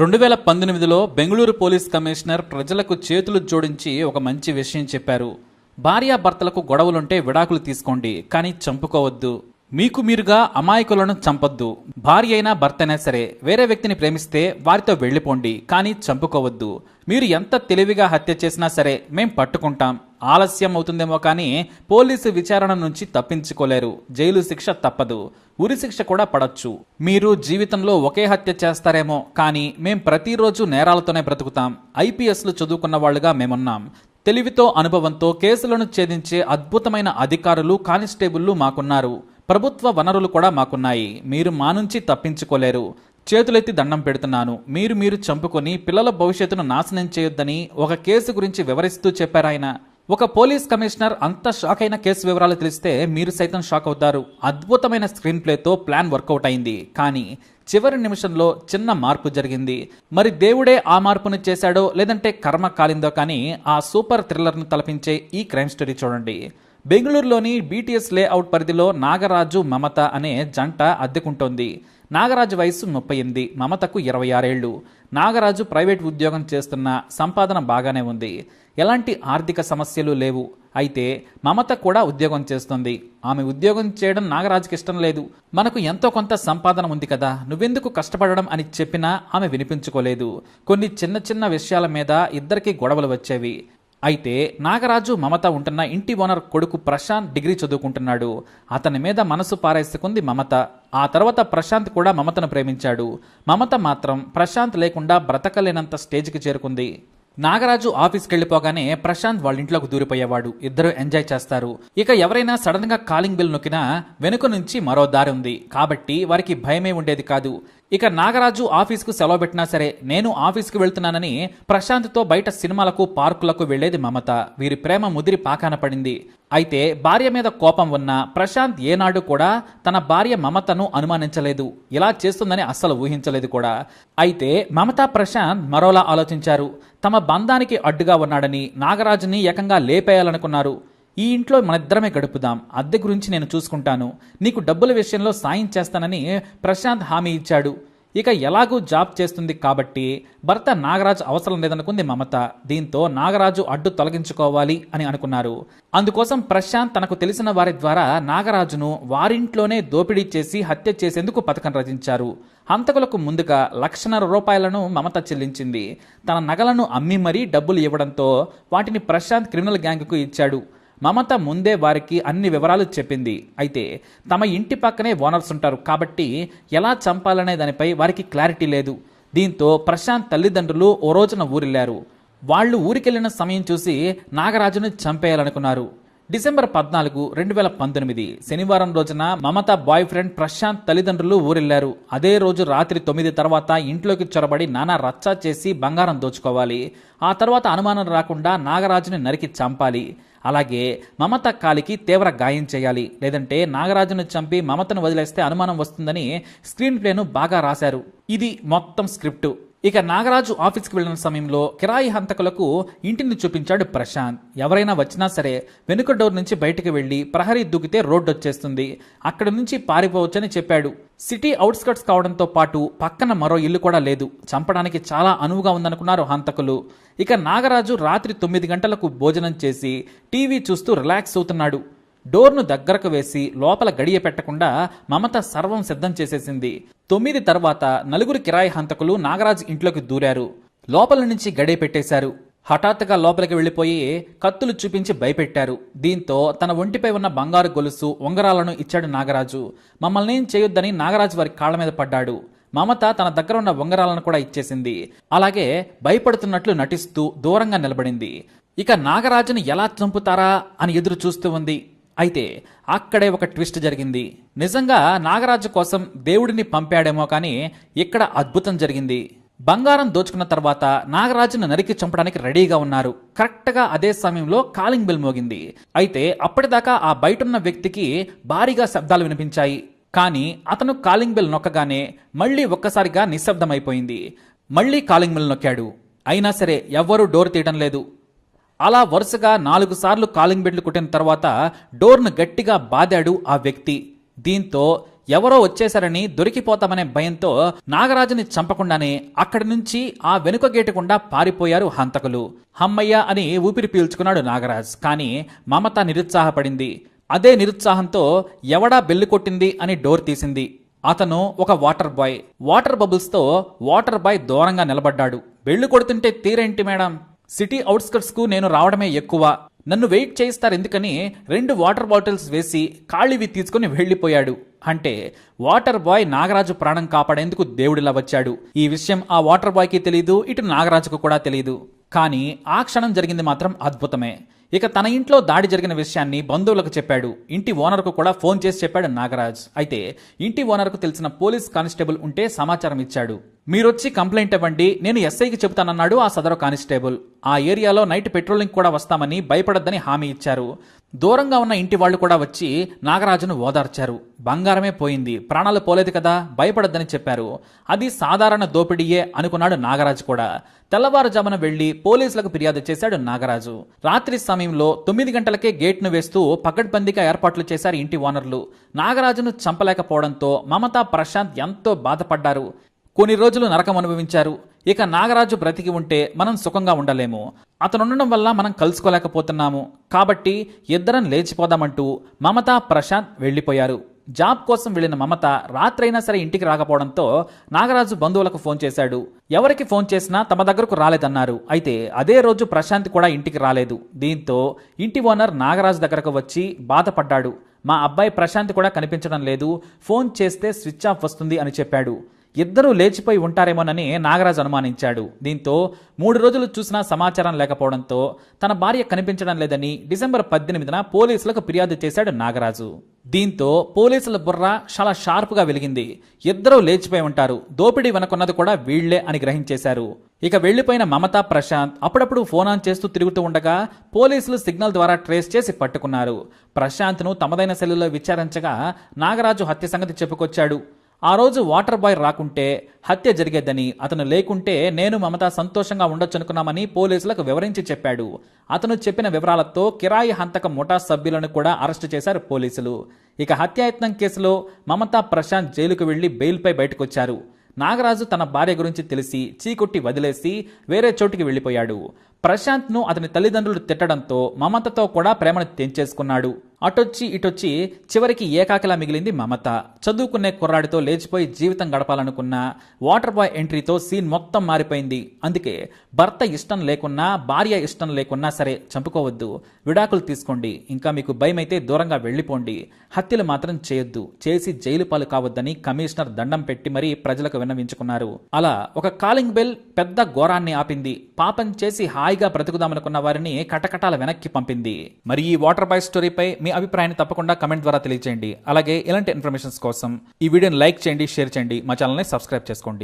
రెండు వేల పంతొమ్మిదిలో బెంగళూరు పోలీస్ కమిషనర్ ప్రజలకు చేతులు జోడించి ఒక మంచి విషయం చెప్పారు. భార్యాభర్తలకు గొడవలుంటే విడాకులు తీసుకోండి కానీ చంపుకోవద్దు. మీకు మీరుగా అమాయకులను చంపొద్దు. భార్య అయినా భర్త అయినా సరే వేరే వ్యక్తిని ప్రేమిస్తే వారితో వెళ్ళిపోండి కానీ చంపుకోవద్దు. మీరు ఎంత తెలివిగా హత్య చేసినా సరే మేం పట్టుకుంటాం. ఆలస్యం అవుతుందేమో కానీ పోలీసు విచారణ నుంచి తప్పించుకోలేరు. జైలు శిక్ష తప్పదు. ఉరిశిక్ష కూడా పడచ్చు. మీరు జీవితంలో ఒకే హత్య చేస్తారేమో కానీ మేం ప్రతిరోజు నేరాలతోనే బ్రతుకుతాం. ఐపీఎస్లు చదువుకున్న వాళ్ళుగా మేమున్నాం. తెలివితో అనుభవంతో కేసులను ఛేదించే అద్భుతమైన అధికారులు కానిస్టేబుల్లు మాకున్నారు. ప్రభుత్వ వనరులు కూడా మాకున్నాయి. మీరు మా నుంచి తప్పించుకోలేరు. చేతులెత్తి దండం పెడుతున్నాను. మీరు మీరు చంపుకొని పిల్లల భవిష్యత్తును నాశనం చేయొద్దని ఒక కేసు గురించి వివరిస్తూ చెప్పారాయన. ఒక పోలీస్ కమిషనర్ అంత షాక్ అయిన కేసు వివరాలు తెలిస్తే మీరు సైతం షాక్ అవుతారు. అద్భుతమైన స్క్రీన్ ప్లేతో ప్లాన్ వర్కౌట్ అయింది. కానీ చివరి నిమిషంలో చిన్న మార్పు జరిగింది. మరి దేవుడే ఆ మార్పును చేశాడో లేదంటే కర్మ కాలిందో కానీ ఆ సూపర్ థ్రిల్లర్ను తలపించే ఈ క్రైమ్ స్టోరీ చూడండి. బెంగళూరులోని బీటీఎస్ లేఅవుట్ పరిధిలో నాగరాజు మమత అనే జంట అద్దెకుంటోంది. నాగరాజు వయసు ముప్పై ఎనిమిది మమతకు ఇరవై ఆరేళ్ళు నాగరాజు ప్రైవేట్ ఉద్యోగం చేస్తున్న సంపాదన బాగానే ఉంది. ఎలాంటి ఆర్థిక సమస్యలు లేవు. అయితే మమత కూడా ఉద్యోగం చేస్తుంది. ఆమె ఉద్యోగం చేయడం నాగరాజుకి ఇష్టం లేదు. మనకు ఎంతో కొంత సంపాదన ఉంది కదా. నువ్వెందుకు కష్టపడడం అని చెప్పినా ఆమె వినిపించుకోలేదు. కొన్ని చిన్న చిన్న విషయాల మీద ఇద్దరికి గొడవలు వచ్చేవి. అయితే నాగరాజు మమత ఉంటున్న ఇంటి ఓనర్ కొడుకు ప్రశాంత్ డిగ్రీ చదువుకుంటున్నాడు. అతని మీద మనసు పారేసుకుంది మమత. ఆ తర్వాత ప్రశాంత్ కూడా మమతను ప్రేమించాడు. మమత మాత్రం ప్రశాంత్ లేకుండా బ్రతకలేనంత స్టేజ్కి చేరుకుంది. నాగరాజు ఆఫీస్కి వెళ్ళిపోగానే ప్రశాంత్ వాళ్ళ ఇంట్లోకి దూరిపోయేవాడు. ఇద్దరు ఎంజాయ్ చేస్తారు. ఇక ఎవరైనా సడన్గా కాలింగ్ బిల్ నొక్కినా వెనుక నుంచి మరో దారి ఉంది. కాబట్టి వారికి భయమే ఉండేది కాదు. ఇక నాగరాజు ఆఫీస్కు సెలవు పెట్టినా సరే నేను ఆఫీస్కి వెళ్తున్నానని ప్రశాంత్తో బయట సినిమాలకు పార్కులకు వెళ్ళేది మమత. వీరి ప్రేమ ముదిరి పాకాన పడింది. అయితే భార్య మీద కోపం ఉన్న ప్రశాంత్ ఏనాడు కూడా తన భార్య మమతను అనుమానించలేదు. ఇలా చేస్తుందని అస్సలు ఊహించలేదు కూడా. అయితే మమత ప్రశాంత్ మరోలా ఆలోచించారు. తమ బంధానికి అడ్డుగా ఉన్నాడని నాగరాజుని ఏకంగా లేపేయాలనుకున్నారు. ఈ ఇంట్లో మనిద్దరమే గడుపుదాం. అద్దె గురించి నేను చూసుకుంటాను. నీకు డబ్బుల విషయంలో సాయం చేస్తానని ప్రశాంత్ హామీ ఇచ్చాడు. ఇక ఎలాగూ జాబ్ చేస్తుంది కాబట్టి భర్త నాగరాజు అవసరం లేదనుకుంది మమత. దీంతో నాగరాజు అడ్డు తొలగించుకోవాలి అని అనుకున్నారు. అందుకోసం ప్రశాంత్ తనకు తెలిసిన వారి ద్వారా నాగరాజును వారింట్లోనే దోపిడీ చేసి హత్య చేసేందుకు పథకం రచించారు. హంతకులకు ముందుగా లక్షన్నర రూపాయలను మమత చెల్లించింది. తన నగలను అమ్మి మరీ డబ్బులు ఇవ్వడంతో వాటిని ప్రశాంత్ క్రిమినల్ గ్యాంగ్కు ఇచ్చాడు. మమత ముందే వారికి అన్ని వివరాలు చెప్పింది. అయితే తమ ఇంటి పక్కనే ఓనర్స్ ఉంటారు కాబట్టి ఎలా చంపాలనే దానిపై వారికి క్లారిటీ లేదు. దీంతో ప్రశాంత్ తల్లిదండ్రులు ఓ రోజున ఊరిల్లారు వాళ్ళు ఊరికెళ్ళిన సమయం చూసి నాగరాజును చంపేయాలనుకున్నారు. డిసెంబర్ పద్నాలుగు రెండు వేల పంతొమ్మిది శనివారం రోజున మమత బాయ్ ఫ్రెండ్ ప్రశాంత్ తల్లిదండ్రులు ఊరెళ్ళారు. అదే రోజు రాత్రి తొమ్మిది తర్వాత ఇంట్లోకి చొరబడి నానా రచ్చా చేసి బంగారం దోచుకోవాలి. ఆ తర్వాత అనుమానం రాకుండా నాగరాజుని నరికి చంపాలి. అలాగే మమత కాలికి తీవ్ర గాయం చేయాలి. లేదంటే నాగరాజును చంపి మమతను వదిలేస్తే అనుమానం వస్తుందని స్క్రీన్ ప్లేను బాగా రాశారు. ఇది మొత్తం స్క్రిప్టు. ఇక నాగరాజు ఆఫీస్కి వెళ్ళిన సమయంలో కిరాయి హంతకులకు ఇంటిని చూపించాడు ప్రశాంత్. ఎవరైనా వచ్చినా సరే వెనుక డోర్ నుంచి బయటకు వెళ్ళి ప్రహరీ దూకితే రోడ్డు వచ్చేస్తుంది. అక్కడి నుంచి పారిపోవచ్చని చెప్పాడు. సిటీ అవుట్స్కట్స్ కావడంతో పాటు పక్కన మరో ఇల్లు కూడా లేదు. చంపడానికి చాలా అనువుగా ఉందనుకున్నారు హంతకులు. ఇక నాగరాజు రాత్రి తొమ్మిది గంటలకు భోజనం చేసి టీవీ చూస్తూ రిలాక్స్ అవుతున్నాడు. డోర్ను దగ్గరకు వేసి లోపల గడియ పెట్టకుండా మమత సర్వం సిద్ధం చేసేసింది. తొమ్మిది తర్వాత నలుగురు కిరాయి హంతకులు నాగరాజు ఇంట్లోకి దూరారు. లోపల నుంచి గడియ పెట్టేశారు. హఠాత్తుగా లోపలికి వెళ్ళిపోయి కత్తులు చూపించి భయపెట్టారు. దీంతో తన ఒంటిపై ఉన్న బంగారు గొలుసు ఉంగరాలను ఇచ్చాడు నాగరాజు. మమ్మల్ని ఏం చేయొద్దని నాగరాజు వారి కాళ్ళ మీద పడ్డాడు. మమత తన దగ్గర ఉన్న ఉంగరాలను కూడా ఇచ్చేసింది. అలాగే భయపడుతున్నట్లు నటిస్తూ దూరంగా నిలబడింది. ఇక నాగరాజును ఎలా చంపుతారా అని ఎదురు చూస్తూ ఉంది. అయితే అక్కడే ఒక ట్విస్ట్ జరిగింది. నిజంగా నాగరాజు కోసం దేవుడిని పంపాడేమో కానీ ఇక్కడ అద్భుతం జరిగింది. బంగారం దోచుకున్న తర్వాత నాగరాజును నరికి చంపడానికి రెడీగా ఉన్నారు. కరెక్ట్గా అదే సమయంలో కాలింగ్ బెల్ మోగింది. అయితే అప్పటిదాకా ఆ బయటున్న వ్యక్తికి భారీగా శబ్దాలు వినిపించాయి. కానీ అతను కాలింగ్ బెల్ నొక్కగానే మళ్ళీ ఒక్కసారిగా నిశ్శబ్దమైపోయింది. మళ్ళీ కాలింగ్ బెల్ నొక్కాడు. అయినా సరే ఎవ్వరూ డోర్ తీయడం లేదు. అలా వరుసగా నాలుగు సార్లు కాలింగ్ బెడ్లు కొట్టిన తర్వాత డోర్ను గట్టిగా బాదాడు ఆ వ్యక్తి. దీంతో ఎవరో వచ్చేశారని దొరికిపోతామనే భయంతో నాగరాజుని చంపకుండానే అక్కడి నుంచి ఆ వెనుక గేటు గుండా పారిపోయారు హంతకులు. హమ్మయ్య అని ఊపిరి పీల్చుకున్నాడు నాగరాజ్. కానీ మమత నిరుత్సాహపడింది. అదే నిరుత్సాహంతో ఎవడా బెల్లు కొట్టింది అని డోర్ తీసింది. అతను ఒక వాటర్ బాయ్. వాటర్ బబుల్స్తో వాటర్ బాయ్ దూరంగా నిలబడ్డాడు. బెళ్ళు కొడుతుంటే తీరేంటి మేడం? సిటీ అవుట్స్కట్స్కు నేను రావడమే ఎక్కువ. నన్ను వెయిట్ చేయిస్తారు ఎందుకని రెండు వాటర్ బాటిల్స్ వేసి ఖాళీవి తీసుకుని వెళ్ళిపోయాడు. అంటే వాటర్ బాయ్ నాగరాజు ప్రాణం కాపాడేందుకు దేవుడిలా వచ్చాడు. ఈ విషయం ఆ వాటర్ బాయ్కి తెలియదు ఇటు నాగరాజుకు కూడా తెలియదు కానీ ఆ క్షణం జరిగింది మాత్రం అద్భుతమే. ఇక తన ఇంట్లో దాడి జరిగిన విషయాన్ని బంధువులకు చెప్పాడు. ఇంటి ఓనర్కు కూడా ఫోన్ చేసి చెప్పాడు నాగరాజ్. అయితే ఇంటి ఓనర్కు తెలిసిన పోలీస్ కానిస్టేబుల్ ఉంటే సమాచారం ఇచ్చాడు. మీరొచ్చి కంప్లైంట్ ఇవ్వండి నేను ఎస్ఐకి చెబుతానన్నాడు ఆ సదరు కానిస్టేబుల్. ఆ ఏరియాలో నైట్ పెట్రోలింగ్ కూడా వస్తామని భయపడొద్దని హామీ ఇచ్చారు. దూరంగా ఉన్న ఇంటి వాళ్ళు కూడా వచ్చి నాగరాజును ఓదార్చారు. బంగారమే పోయింది. ప్రాణాలు పోలేదు కదా భయపడద్దని చెప్పారు. అది సాధారణ దోపిడీయే అనుకున్నాడు నాగరాజు కూడా. తెల్లవారుజామున వెళ్ళి పోలీసులకు ఫిర్యాదు చేశాడు నాగరాజు. రాత్రి సమయంలో తొమ్మిది గంటలకే గేట్ను వేస్తూ పకడ్బందీగా ఏర్పాట్లు చేశారు ఇంటి ఓనర్లు. నాగరాజును చంపలేకపోవడంతో మమతా ప్రశాంత్ ఎంతో బాధపడ్డారు. కొన్ని రోజులు నరకం అనుభవించారు. ఇక నాగరాజు బ్రతికి ఉంటే మనం సుఖంగా ఉండలేము. అతను ఉండడం వల్ల మనం కలుసుకోలేకపోతున్నాము. కాబట్టి ఇద్దరం లేచిపోదామంటూ మమత ప్రశాంత్ వెళ్ళిపోయారు. జాబ్ కోసం వెళ్ళిన మమత రాత్రైనా సరే ఇంటికి రాకపోవడంతో నాగరాజు బంధువులకు ఫోన్ చేశాడు. ఎవరికి ఫోన్ చేసినా తమ దగ్గరకు రాలేదన్నారు. అయితే అదే రోజు ప్రశాంత్ కూడా ఇంటికి రాలేదు. దీంతో ఇంటి ఓనర్ నాగరాజు దగ్గరకు వచ్చి బాధపడ్డాడు. మా అబ్బాయి ప్రశాంత్ కూడా కనిపించడం లేదు. ఫోన్ చేస్తే స్విచ్ ఆఫ్ వస్తుంది అని చెప్పాడు. ఇద్దరూ లేచిపోయి ఉంటారేమోనని నాగరాజు అనుమానించాడు. దీంతో మూడు రోజులు చూసినా సమాచారం లేకపోవడంతో తన భార్య కనిపించడం లేదని డిసెంబర్ పద్దెనిమిదిన పోలీసులకు ఫిర్యాదు చేశాడు నాగరాజు. దీంతో పోలీసుల బుర్ర చాలా షార్ప్గా వెలిగింది. ఇద్దరూ లేచిపోయి ఉంటారు. దోపిడీ వెనకున్నది కూడా వీళ్ళే అని గ్రహించేశారు. ఇక వెళ్ళిపోయిన మమతా ప్రశాంత్ అప్పుడప్పుడు ఫోన్ ఆన్ చేస్తూ తిరుగుతూ ఉండగా పోలీసులు సిగ్నల్ ద్వారా ట్రేస్ చేసి పట్టుకున్నారు. ప్రశాంత్ను తమదైన శైలిలో విచారించగా నాగరాజు హత్య సంగతి చెప్పుకొచ్చాడు. ఆ రోజు వాటర్ బాయ్ రాకుంటే హత్య జరిగేదని అతను లేకుంటే నేను మమత సంతోషంగా ఉండొచ్చనుకున్నామని పోలీసులకు వివరించి చెప్పాడు. అతను చెప్పిన వివరాలతో కిరాయి హంతక ముఠా సభ్యులను కూడా అరెస్టు చేశారు పోలీసులు. ఇక హత్యాయత్నం కేసులో మమత ప్రశాంత్ జైలుకు వెళ్ళి బెయిల్పై బయటకొచ్చారు. నాగరాజు తన భార్య గురించి తెలిసి చీకొట్టి వదిలేసి వేరే చోటికి వెళ్ళిపోయాడు. ప్రశాంత్ను అతని తల్లిదండ్రులు తిట్టడంతో మమతతో కూడా ప్రేమను తెంచేసుకున్నాడు. అటొచ్చి ఇటొచ్చి చివరికి ఏకాకిలా మిగిలింది మమత. చదువుకునే కుర్రాడితో లేచిపోయి జీవితం గడపాలనుకున్న వాటర్ బాయ్ ఎంట్రీతో సీన్ మొత్తం మారిపోయింది. అందుకే భర్త ఇష్టం లేకున్నా భార్య ఇష్టం లేకున్నా సరే చంపుకోవద్దు. విడాకులు తీసుకోండి. ఇంకా మీకు భయం అయితే దూరంగా వెళ్ళిపోండి. హత్యలు మాత్రం చేయొద్దు. చేసి జైలు పాలు కావద్దని కమిషనర్ దండం పెట్టి మరీ ప్రజలకు విన్నవించుకున్నారు. అలా ఒక కాలింగ్ బెల్ పెద్ద ఘోరాన్ని ఆపింది. పాపం చేసి హాయిగా బ్రతుకుదామనుకున్న వారిని కటకటాల వెనక్కి పంపింది. మరి ఈ వాటర్ బాయ్ స్టోరీపై మీ అభిప్రాయాన్ని తప్పకుండా కమెంట్ ద్వారా తెలియజేయండి అలాగే ఇలాంటి ఇన్ఫర్మేషన్స్ కోసం ఈ వీడియోని లైక్ చేయండి షేర్ చేయండి. మా ఛానల్ని సబ్స్క్రైబ్ చేసుకోండి.